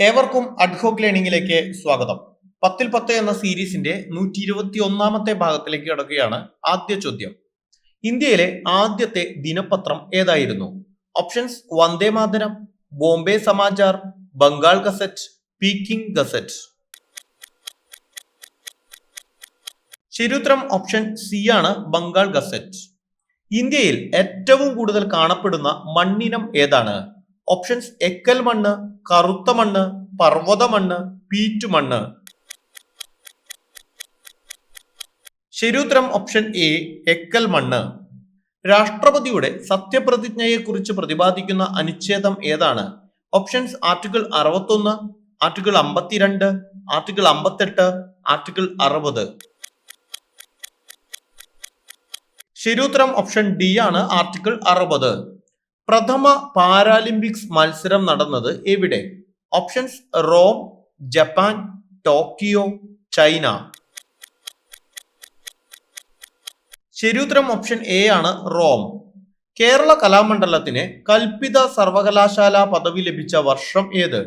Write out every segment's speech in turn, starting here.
ഏവർക്കും അഡ്ഹോക്ക് ലേണിംഗിലേക്ക് സ്വാഗതം. പത്തിൽ പത്ത് എന്ന സീരീസിന്റെ നൂറ്റി ഇരുപത്തി ഒന്നാമത്തെ ഭാഗത്തിലേക്ക് കിടക്കുകയാണ് ആദ്യ ചോദ്യം. ഇന്ത്യയിലെ ആദ്യത്തെ ദിനപത്രം ഏതായിരുന്നു? Options Vande Mataram Bombay Samachar Bengal gazette Peking gazette. ശരിയുത്തരം ഓപ്ഷൻ സി ആണ് ബംഗാൾ ഗസറ്റ്. ഇന്ത്യയിൽ ഏറ്റവും കൂടുതൽ കാണപ്പെടുന്ന മണ്ണിനം ഏതാണ്? ഓപ്ഷൻസ് എക്കൽ മണ്ണ് കറുത്ത മണ്ണ് പർവത മണ്ണ് പീറ്റു മണ്ണ്. ശരിയുത്തരം ഓപ്ഷൻ എ എക്കൽ മണ്ണ്. രാഷ്ട്രപതിയുടെ സത്യപ്രതിജ്ഞയെക്കുറിച്ച് പ്രതിപാദിക്കുന്ന അനുച്ഛേദം ഏതാണ്? ഓപ്ഷൻസ് ആർട്ടിക്കിൾ അറുപത്തൊന്ന് ആർട്ടിക്കിൾ അമ്പത്തിരണ്ട് ആർട്ടിക്കിൾ അമ്പത്തെട്ട് ആർട്ടിക്കിൾ അറുപത്. ശരിയുത്തരം ഓപ്ഷൻ ഡി ആണ് ആർട്ടിക്കിൾ അറുപത്. പ്രഥമ പാരാലിമ്പിക്സ് മത്സരം നടന്നത് എവിടെ? Options Rome Japan Tokyo China. ശരിയുത്തരം ഓപ്ഷൻ എ ആണ് റോം. കേരള കലാമണ്ഡലത്തിന് കൽപ്പിത സർവകലാശാല പദവി ലഭിച്ച വർഷം ഏത്?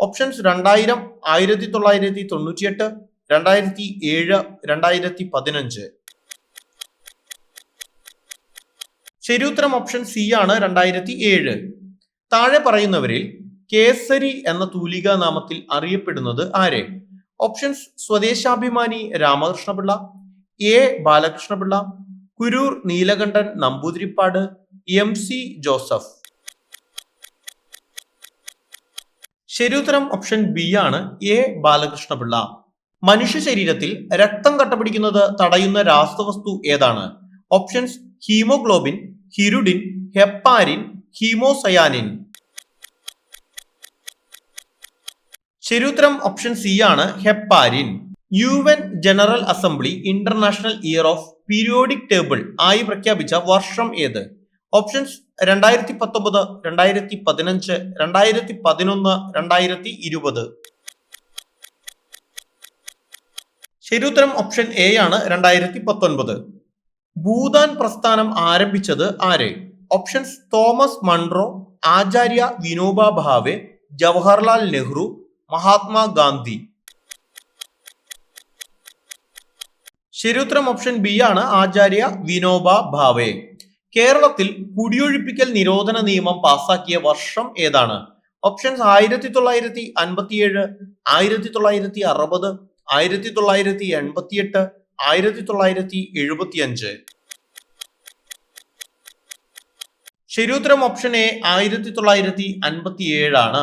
ഓപ്ഷൻസ് രണ്ടായിരം ആയിരത്തി തൊള്ളായിരത്തി തൊണ്ണൂറ്റിയെട്ട് രണ്ടായിരത്തി ഏഴ് രണ്ടായിരത്തി പതിനഞ്ച്. ശരിയുത്തരം ഓപ്ഷൻ സി ആണ് രണ്ടായിരത്തി ഏഴ് താഴെ പറയുന്നവരിൽ കേസരി എന്ന തൂലിക നാമത്തിൽ അറിയപ്പെടുന്നത് ആരെ? Options Swadeshabhimani Ramakrishnapillai A Balakrishnapillai Kuroor Neelakantan Namboothiripad M C Joseph. ശരിയുത്തരം ഓപ്ഷൻ ബി ആണ് എ ബാലകൃഷ്ണപിള്ള. മനുഷ്യ ശരീരത്തിൽ രക്തം കട്ടപിടിക്കുന്നത് തടയുന്ന രാസവസ്തു ഏതാണ്? Options haemoglobin hirudin heparin haemocyanin. ശരിയുത്തരം ഓപ്ഷൻ സി ആണ് heparin. U N general assembly international year of periodic table ആയി പ്രഖ്യാപിച്ച വർഷം ഏത്? ഓപ്ഷൻസ് രണ്ടായിരത്തി പത്തൊമ്പത് രണ്ടായിരത്തി പതിനഞ്ച് രണ്ടായിരത്തി പതിനൊന്ന് രണ്ടായിരത്തി ഇരുപത് ശരിയുത്തരം ഓപ്ഷൻ എ ആണ് രണ്ടായിരത്തി പത്തൊൻപത് ഭൂതാൻ പ്രസ്ഥാനം ആരംഭിച്ചത് ആരെ? Options Thomas Munro Acharya Vinoba Bhave Jawaharlal Nehru Mahatma Gandhi ശരിയുത്തരം ഓപ്ഷൻ ബി ആണ് ആചാര്യ വിനോബ ഭാവെ. കേരളത്തിൽ കുടിയൊഴിപ്പിക്കൽ നിരോധന നിയമം പാസാക്കിയ വർഷം ഏതാണ്? ഓപ്ഷൻസ് ആയിരത്തി തൊള്ളായിരത്തി അൻപത്തിയേഴ് ആയിരത്തി തൊള്ളായിരത്തി അറുപത് ആയിരത്തി തൊള്ളായിരത്തി എൺപത്തിയെട്ട് ആയിരത്തി തൊള്ളായിരത്തി എഴുപത്തിയഞ്ച് ശരിയുത്തരം ഓപ്ഷൻ എ ആയിരത്തി തൊള്ളായിരത്തി അൻപത്തി ഏഴാണ്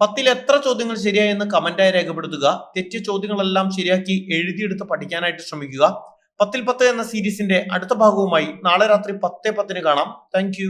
പത്തിൽ എത്ര ചോദ്യങ്ങൾ ശരിയായെന്ന് കമന്റായി രേഖപ്പെടുത്തുക. തെറ്റിയ ചോദ്യങ്ങളെല്ലാം ശരിയാക്കി എഴുതിയെടുത്ത് പഠിക്കാനായിട്ട് ശ്രമിക്കുക. പത്തിൽ പത്ത് എന്ന സീരീസിന്റെ അടുത്ത ഭാഗവുമായി നാളെ രാത്രി പത്തേ പത്തിന് കാണാം. താങ്ക്